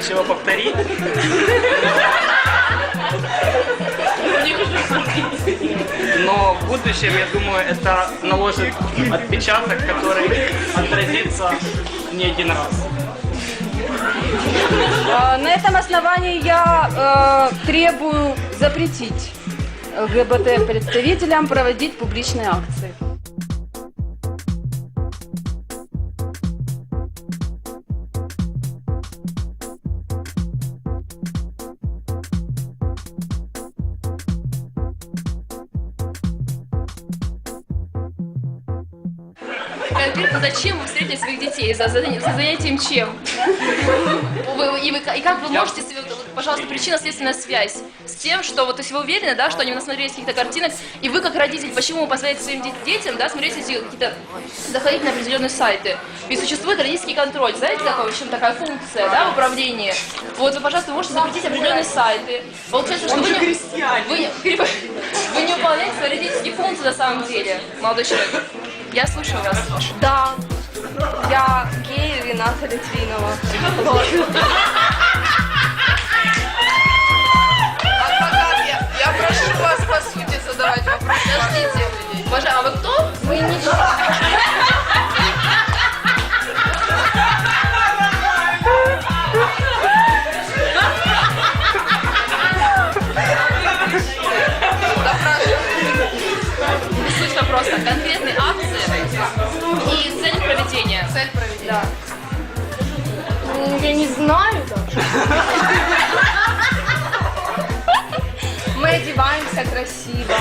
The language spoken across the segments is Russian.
ничего повторить. Но в будущем, я думаю, это наложит отпечаток, который отразится не один раз. А, На этом основании я э, требую запретить ЛГБТ-представителям проводить публичные акции. Конкретно зачем вы встретили своих детей? За, заня- за занятием чем? Вы- и, вы- и как вы можете, себе- пожалуйста, причинно-следственная связь с тем, что вот если вы уверены, да, что они насмотрелись каких-то картинок, и вы как родитель, почему вы позволяете своим де- детям, да, смотреть эти какие-то, заходить на определенные сайты? Ведь существует родительский контроль, знаете, такая, в общем, такая функция, да, в управлении. Вот вы, пожалуйста, можете запретить определенные сайты. Получается, что вы не, вы, вы не выполняете свои родительские функции на самом деле, молодой человек. Я слушаю вас. Да, я гей Рената Литвинова. Вот. знаю даже. Мы одеваемся красиво.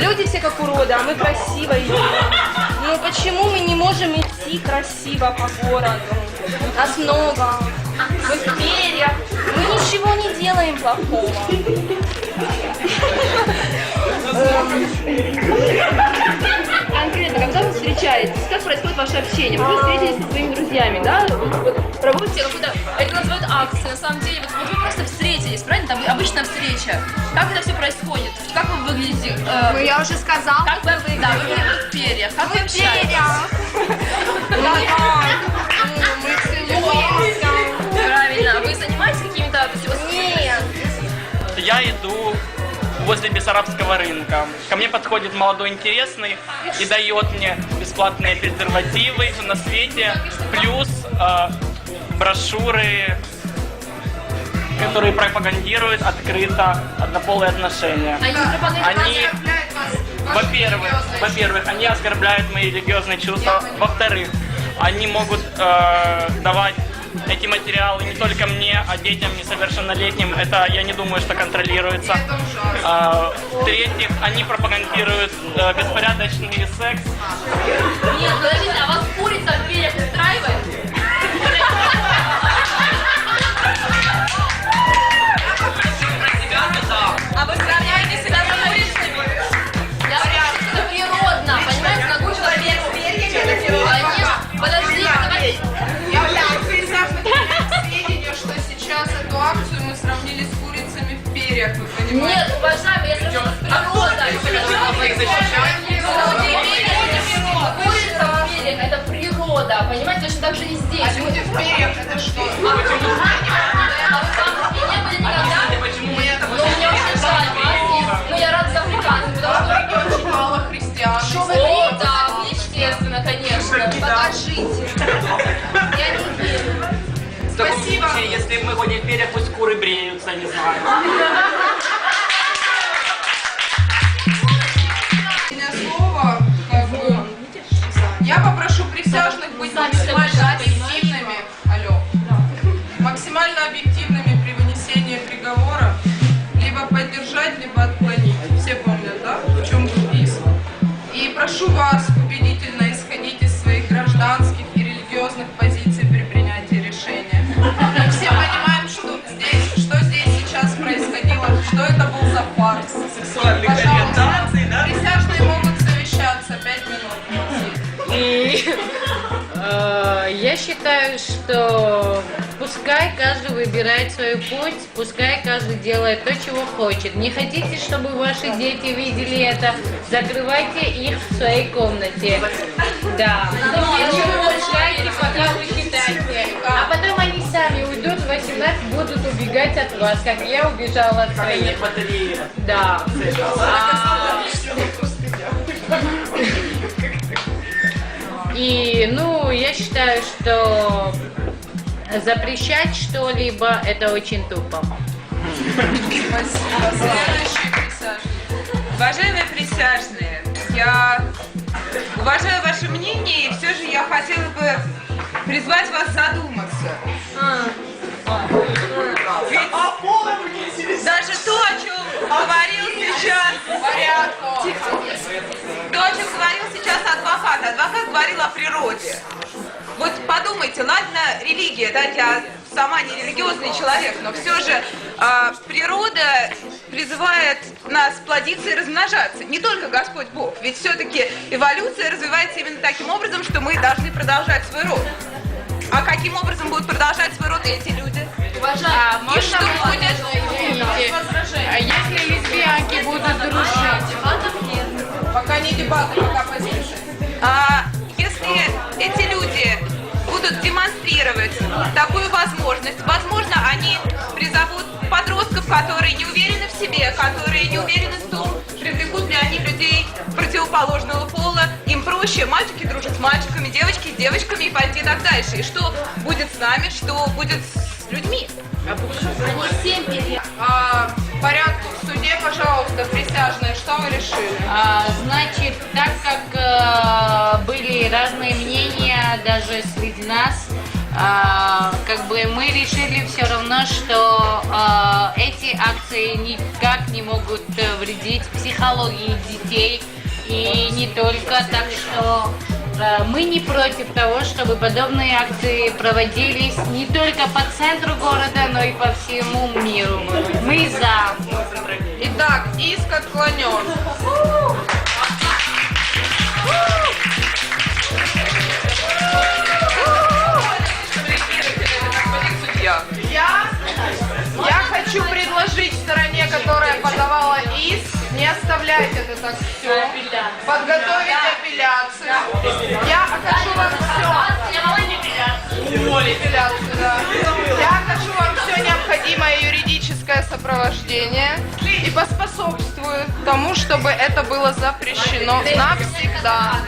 Люди все как уроды, а мы красиво идем. Ну почему мы не можем идти красиво по городу? Нас много. Мы в перьях. Мы ничего не делаем плохого. Общение? Вот Вы встретились со своими друзьями, да? Вот Проводите какую-то, это называют акции, на самом деле, вот, вот вы просто встретились, правильно? Там обычная встреча. Как это все происходит? Как вы выглядите? Э, Ну, я уже сказала. как вы, да, вы выглядите в перьях, как вы общаетесь? Мы целуемся. Правильно. Вы занимаетесь какими-то... вас- Я иду возле Бессарабского рынка. Ко мне подходит молодой интересный и дает мне бесплатные презервативы на свете, плюс э, брошюры, которые пропагандируют открыто однополые отношения. Они пропагандируют... Они, во-первых, во-первых, они оскорбляют мои религиозные чувства. Во-вторых, они могут э, давать эти материалы не только мне, а детям несовершеннолетним. Это, я не думаю, что контролируется. А, В-третьих, они пропагандируют э, беспорядочный секс. Нет, уважаемый, я сравнила с природой. Курица в перьях, это природа, понимаете, точно так же и здесь. А люди в перьях это что? А вы там не были никогда? Нет, Ну, мне очень жаль вас. Ну, я рада за африканцев, потому что... очень мало христиан. О, да, естественно, конечно. Покажите. Я не верю. Спасибо. если мы ходим в перьях, пусть куры бреются, не знаю. Я считаю, что пускай каждый выбирает свой путь, пускай каждый делает то, чего хочет. Не хотите, чтобы ваши дети видели это, закрывайте их в своей комнате. Да. Не выпускайте, пока вы считаете. А потом они сами уйдут в 18 будут убегать от вас, как я убежала от своих. Да. А, И, ну, я считаю, что запрещать что-либо это очень тупо. Спасибо. Следующий присяжный. Уважаемые присяжные, я уважаю ваше мнение, и все же я хотела бы призвать вас задуматься. Ведь даже то, о чем говорил сейчас, то, о чем говорил сейчас адвокат, адвокат говорил о природе. Вот подумайте, ладно, религия, да, я сама не религиозный человек, но все же а, природа призывает нас плодиться и размножаться. Не только Господь Бог, ведь все-таки эволюция развивается именно таким образом, что мы должны продолжать свой род. А каким образом будут продолжать свой род эти люди? А И что будет? А если лесбиянки будут дружить? Пока не дебаты, пока позиции. Которые не уверены в том, привлекут ли они людей противоположного пола, им проще, мальчики дружат с мальчиками, девочки с девочками и пойти так дальше. И что будет с нами, что будет с людьми? А, порядку в суде, пожалуйста, присяжные, что вы решили? А, значит, так как э, были разные мнения даже среди нас, как бы мы решили все равно, что э, эти акции никак не могут э, вредить психологии детей и не только, так что э, мы не против того, чтобы подобные акции проводились не только по центру города, но и по всему миру. Мы за. Итак, иск отклонен. Я, я хочу предложить стороне, которая подавала иск, не оставлять это так все, подготовить апелляцию. Я окажу вам все. Апелляцию, да. Я окажу вам все необходимое юридическое сопровождение и поспособствую тому, чтобы это было запрещено навсегда.